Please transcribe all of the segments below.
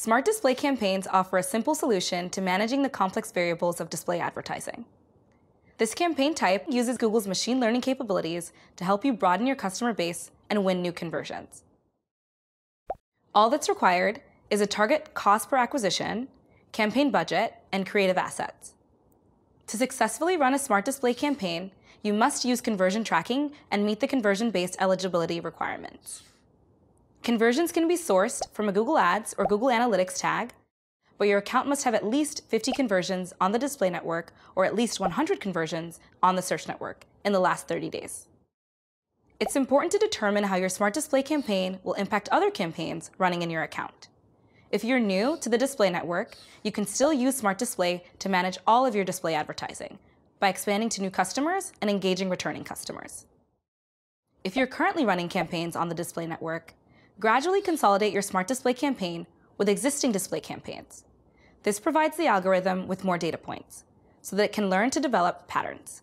Smart Display campaigns offer a simple solution to managing the complex variables of display advertising. This campaign type uses Google's machine learning capabilities to help you broaden your customer base and win new conversions. All that's required is a target cost per acquisition, campaign budget, and creative assets. To successfully run a smart display campaign, you must use conversion tracking and meet the conversion-based eligibility requirements. Conversions can be sourced from a Google Ads or Google Analytics tag, but your account must have at least 50 conversions on the display network or at least 100 conversions on the search network in the last 30 days. It's important to determine how your smart display campaign will impact other campaigns running in your account. If you're new to the display network, you can still use Smart Display to manage all of your display advertising by expanding to new customers and engaging returning customers. If you're currently running campaigns on the display network, gradually consolidate your Smart Display campaign with existing display campaigns. This provides the algorithm with more data points so that it can learn to develop patterns.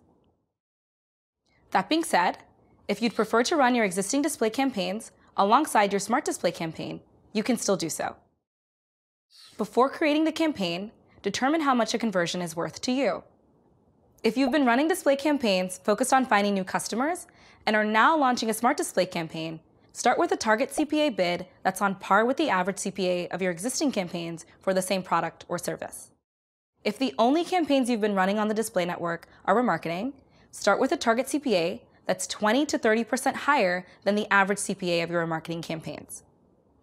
That being said, if you'd prefer to run your existing display campaigns alongside your Smart Display campaign, you can still do so. Before creating the campaign, determine how much a conversion is worth to you. If you've been running display campaigns focused on finding new customers and are now launching a Smart Display campaign, Start with a target CPA bid that's on par with the average CPA of your existing campaigns for the same product or service. If the only campaigns you've been running on the display network are remarketing, start with a target CPA that's 20 to 30% higher than the average CPA of your remarketing campaigns.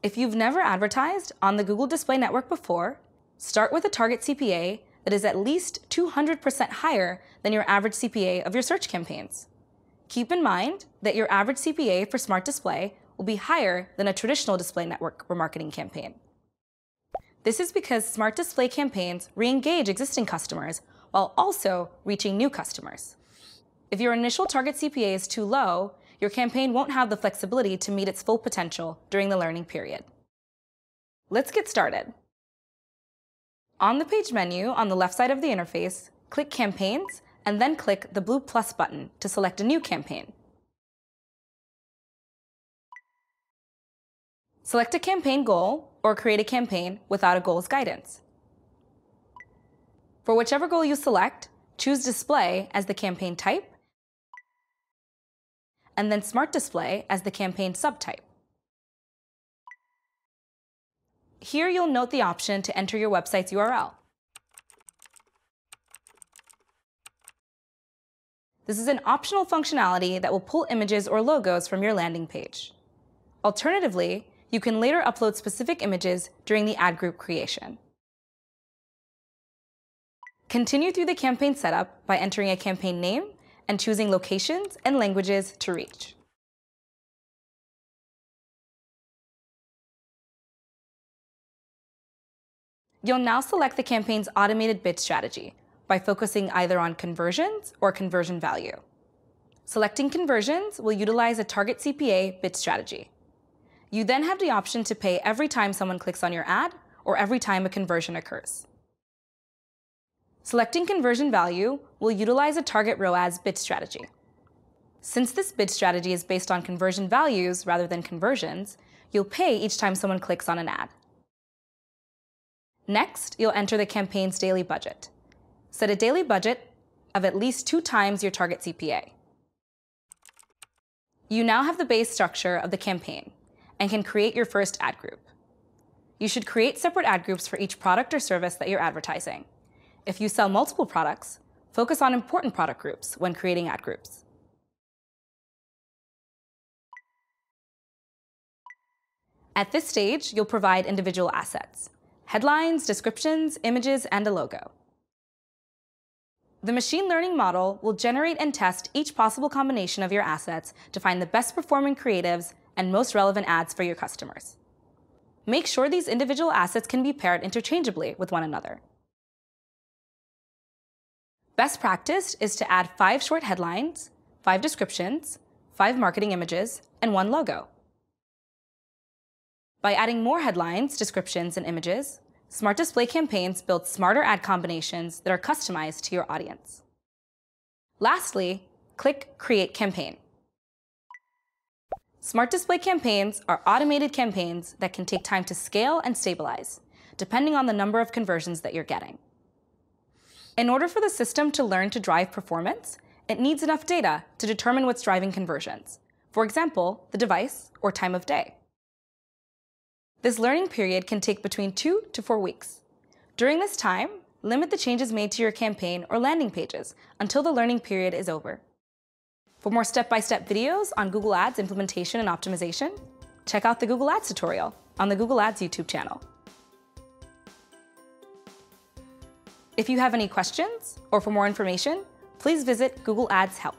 If you've never advertised on the Google Display Network before, start with a target CPA that is at least 200% higher than your average CPA of your search campaigns. Keep in mind that your average CPA for Smart Display will be higher than a traditional display network remarketing campaign. This is because smart display campaigns re-engage existing customers while also reaching new customers. If your initial target CPA is too low, your campaign won't have the flexibility to meet its full potential during the learning period. Let's get started. On the page menu on the left side of the interface, click Campaigns and then click the blue plus button to select a new campaign. Select a campaign goal or create a campaign without a goals guidance. For whichever goal you select, choose Display as the campaign type, and then Smart Display as the campaign subtype. Here you'll note the option to enter your website's URL. This is an optional functionality that will pull images or logos from your landing page. Alternatively, you can later upload specific images during the ad group creation. Continue through the campaign setup by entering a campaign name and choosing locations and languages to reach. You'll now select the campaign's automated bid strategy by focusing either on conversions or conversion value. Selecting conversions will utilize a target CPA bid strategy. You then have the option to pay every time someone clicks on your ad or every time a conversion occurs. Selecting conversion value will utilize a target ROAS bid strategy. Since this bid strategy is based on conversion values rather than conversions, you'll pay each time someone clicks on an ad. Next, you'll enter the campaign's daily budget. Set a daily budget of at least two times your target CPA. You now have the base structure of the campaign, and can create your first ad group. You should create separate ad groups for each product or service that you're advertising. If you sell multiple products, focus on important product groups when creating ad groups. At this stage, you'll provide individual assets, headlines, descriptions, images, and a logo. The machine learning model will generate and test each possible combination of your assets to find the best performing creatives and most relevant ads for your customers. Make sure these individual assets can be paired interchangeably with one another. Best practice is to add five short headlines, five descriptions, five marketing images, and one logo. By adding more headlines, descriptions, and images, Smart Display campaigns build smarter ad combinations that are customized to your audience. Lastly, click Create Campaign. Smart Display campaigns are automated campaigns that can take time to scale and stabilize, depending on the number of conversions that you're getting. In order for the system to learn to drive performance, it needs enough data to determine what's driving conversions. For example, the device or time of day. This learning period can take between two to four weeks. During this time, limit the changes made to your campaign or landing pages until the learning period is over. For more step-by-step videos on Google Ads implementation and optimization, check out the Google Ads tutorial on the Google Ads YouTube channel. If you have any questions or for more information, please visit Google Ads Help.